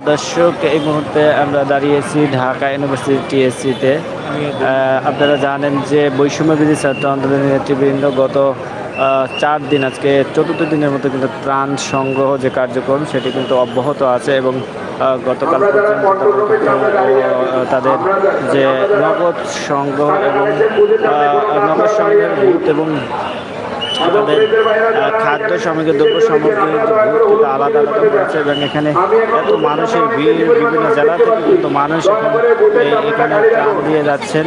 দর্শক এই মুহূর্তে আমরা দাঁড়িয়েছি ঢাকা ইউনিভার্সিটি টিএসসিতে আপনারা জানেন যে বৈষম্য বিধি ছাত্র আন্দোলনের নেতৃবৃন্দ গত চার দিন আজকে চতুর্থ দিনের মতো কিন্তু ত্রাণ সংগ্রহ যে কার্যক্রম সেটি কিন্তু অব্যাহত আছে এবং গতকাল তাদের যে নগদ সংগ্রহ এবং নগদ সংগ্রহের এবং আমাদের খাদ্য সামগ্রী দ্রব্য সামগ্রী কিন্তু আলাদা আলাদা করেছে এবং এখানে এত মানুষের ভিড় বিভিন্ন জেলা থেকে কিন্তু মানুষ এখানে প্রাণ দিয়ে যাচ্ছেন।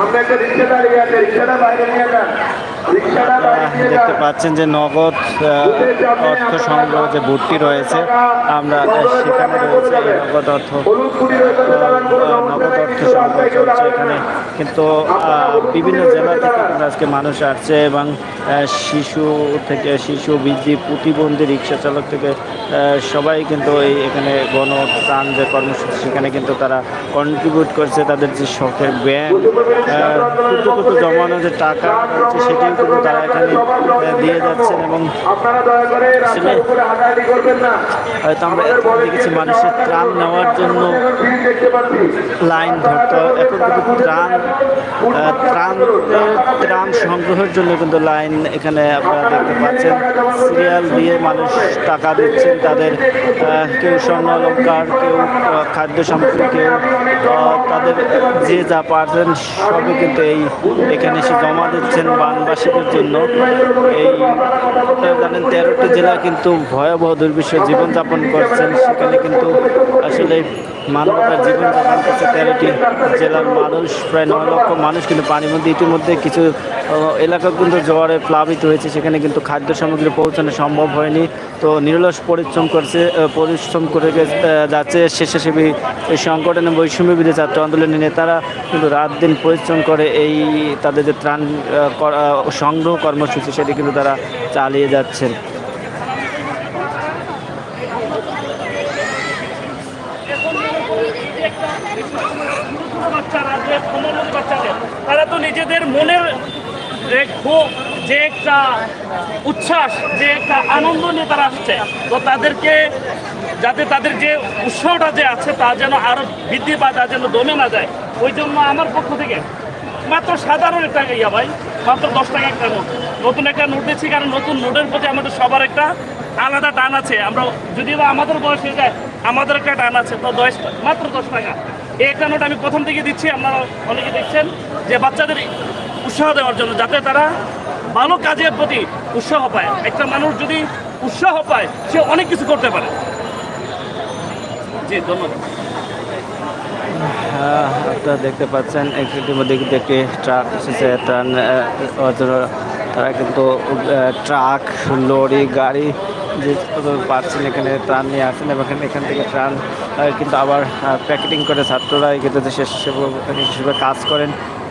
আমরা একটা রিক্সা দাঁড়িয়ে আছে রিক্সাটা বাইরে নিয়ে যান। দেখতে পাচ্ছেন যে নগদ অর্থ সংগ্রহ যে বুথটি রয়েছে, আমরা সেখানে রয়েছে নগদ অর্থ। নগদ অর্থ সংগ্রহ চলছে এখানে। কিন্তু বিভিন্ন জেলা থেকে আজকে মানুষ আসছে এবং শিশু থেকে শিশু, বৃদ্ধি, প্রতিবন্ধী রিক্সা চালক থেকে সবাই কিন্তু এই এখানে গণত্রাণ যে কর্মসূচি, সেখানে কিন্তু তারা কন্ট্রিবিউট করছে। তাদের যে শখের কুটু কুটু জমানো যে টাকা সেটিও কিন্তু তারা এখানে দিয়ে যাচ্ছেন এবং না। হয়তো আমরা এরপর দেখেছি মানুষের ত্রাণ নেওয়ার জন্য লাইন ধরতে। এখন কিন্তু ত্রাণ ত্রাণ ত্রাণ সংগ্রহের জন্য কিন্তু লাইন এখানে আপনারা দেখতে পাচ্ছেন। সিরিয়াল দিয়ে মানুষ টাকা দিচ্ছেন তাদের কেউ স্বর্ণ অলঙ্কার কেউ খাদ্য সামগ্রী কেউ তাদের যে যা পারছেন সবই কিন্তু এই এখানে এসে জমা দিচ্ছেন বানবাসীদের জন্য। এই আপনারা জানেন তেরোটি জেলা কিন্তু ভয়াবহ দুর্বিষহ জীবনযাপন করছেন। সেখানে কিন্তু আসলে মানবতার জীবনযাপন করছে তেরোটি জেলার মানুষ, প্রায় নয় লক্ষ মানুষ কিন্তু পানির মধ্যে ইতিমধ্যে কিছু এলাকা কিন্তু জ্বরে প্লাবিত হয়েছে, সেখানে কিন্তু খাদ্য সামগ্রী পৌঁছানো সম্ভব হয়নি। তো নিরলস পরিশ্রম করছে পরিশ্রম করে যাচ্ছে স্বেচ্ছাসেবী এই সংগঠনের বৈষম্য বিধি ছাত্র আন্দোলনের নেতারা কিন্তু রাত দিন পরিশ্রম করে এই তাদের যে ত্রাণ সংগ্রহ কর্মসূচি, সেটি কিন্তু তারা চালিয়ে যাচ্ছেন। বাচ্চারা তারা তো নিজেদের মনের যে ক্ষোভ যে একটা উচ্ছ্বাস, যে একটা আনন্দ নিয়ে তারা আসছে। তো তাদেরকে যাতে তাদের যে উৎসাহটা যে আছে, তা যেন আরও বৃদ্ধি পায়, তা যেন দমে না যায়। ওই জন্য আমার পক্ষ থেকে মাত্র সাধারণ একটা ইয়া ভাই, মাত্র দশ টাকা একটা নোট। নতুন একটা নোট দিচ্ছি, কারণ নতুন নোটের প্রতি আমাদের সবার একটা আলাদা টান আছে। আমরা যদি আমাদের বয়স হয়ে যায়, আমাদের একটা টান আছে, তো দশ, মাত্র দশ টাকা। এই একটা নোট আমি প্রথম থেকে দিচ্ছি, আপনারা অনেকে দেখছেন, যে বাচ্চাদের উৎসাহ দেওয়ার জন্য, যাতে তারা ভালো কাজের প্রতি উৎসাহ পায়। একটা মানুষ যদি উৎসাহ পায়, সে অনেক কিছু করতে পারে। জি, ধন্যবাদ। আপনারা দেখতে পাচ্ছেন একটির মধ্যে কিন্তু একটি ট্রাক এসেছে তারা কিন্তু ট্রাক, লরি, গাড়ি যে পাচ্ছেন এখানে ত্রাণ নিয়ে আসেন এবং এখানে থেকে ত্রাণ কিন্তু আবার প্যাকেটিং করে ছাত্ররা কিন্তু সেবা- হিসেবে কাজ করেন।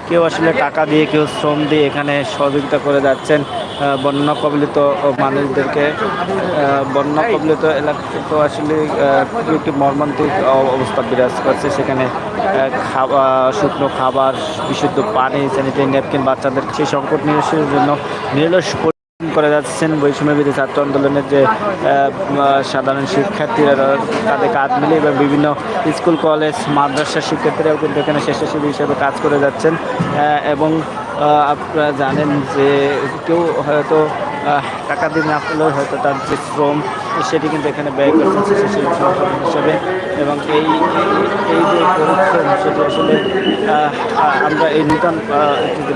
কেউ আসলে টাকা দিয়ে, কেউ শ্রম দিয়ে এখানে সহযোগিতা করে যাচ্ছেন। বন্যা কবলিত মানুষদেরকে বন্যা কবলিত এলাকাতে আসলে খুবই একটি মর্মান্তিক অবস্থা বিরাজ করছে। সেখানে খাবার শুকনো খাবার, বিশুদ্ধ পানি, স্যানিটারি, ন্যাপকিন বাচ্চাদের সেই সংকট নিরসনের জন্য নিরলস করে যাচ্ছেন বৈষম্য বিধি ছাত্র আন্দোলনের যে সাধারণ শিক্ষার্থীরা তাদের কাজ মিলে এবং বিভিন্ন স্কুল, কলেজ, মাদ্রাসার শিক্ষার্থীরাও কিন্তু এখানে স্বেচ্ছাসেবী হিসেবে কাজ করে যাচ্ছেন। এবং আপনারা জানেন যে কেউ হয়তো টাকা দিয়ে না পেলেও হয়তো তার যে শ্রম, সেটি কিন্তু এখানে ব্যয় করছেন স্বেচ্ছাসেবী সংগঠন হিসেবে। এবং এই, এই- যে পরিশ্রম, সেটি আসলে আমরা এই নূতন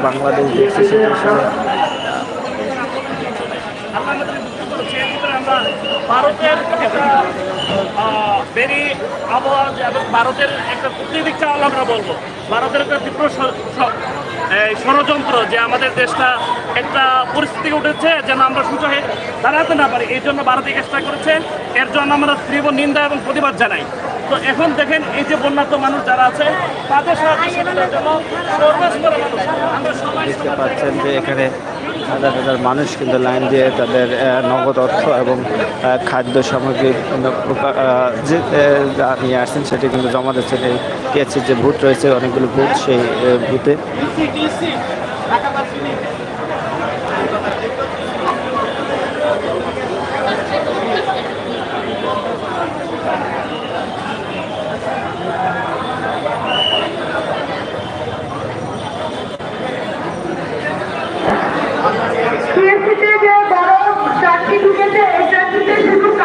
বাংলাদেশ দেখছি, সেটি আসলে আল্লাহ আমাদের মুক্ত করেছে এর ভিতরে আমরা ভারতের ভেরি আবহাওয়া এবং ভারতের একটা কূটনীতিকটা আমরা বলব। ভারতের একটা তীব্র ষড়যন্ত্র যে আমাদের দেশটা একটা পরিস্থিতি উঠেছে যেন আমরা সুযোগ দাঁড়াতে না পারি। এই জন্য ভারত চেষ্টা করেছে। এর জন্য আমরা তীব্র নিন্দা এবং প্রতিবাদ জানাই। তো এখন দেখেন এই যে বন্যার্ত মানুষ যারা আছে, তাদের সাহায্য মানুষ। আমরা সবাই পাচ্ছেন যে এখানে হাজার হাজার মানুষ কিন্তু লাইন দিয়ে তাদের নগদ অর্থ এবং খাদ্য সামগ্রী যে নিয়ে আসছেন সেটি কিন্তু জমা দিচ্ছেন এই কেসের যে ভূত রয়েছে অনেকগুলো ভূত সেই আহ,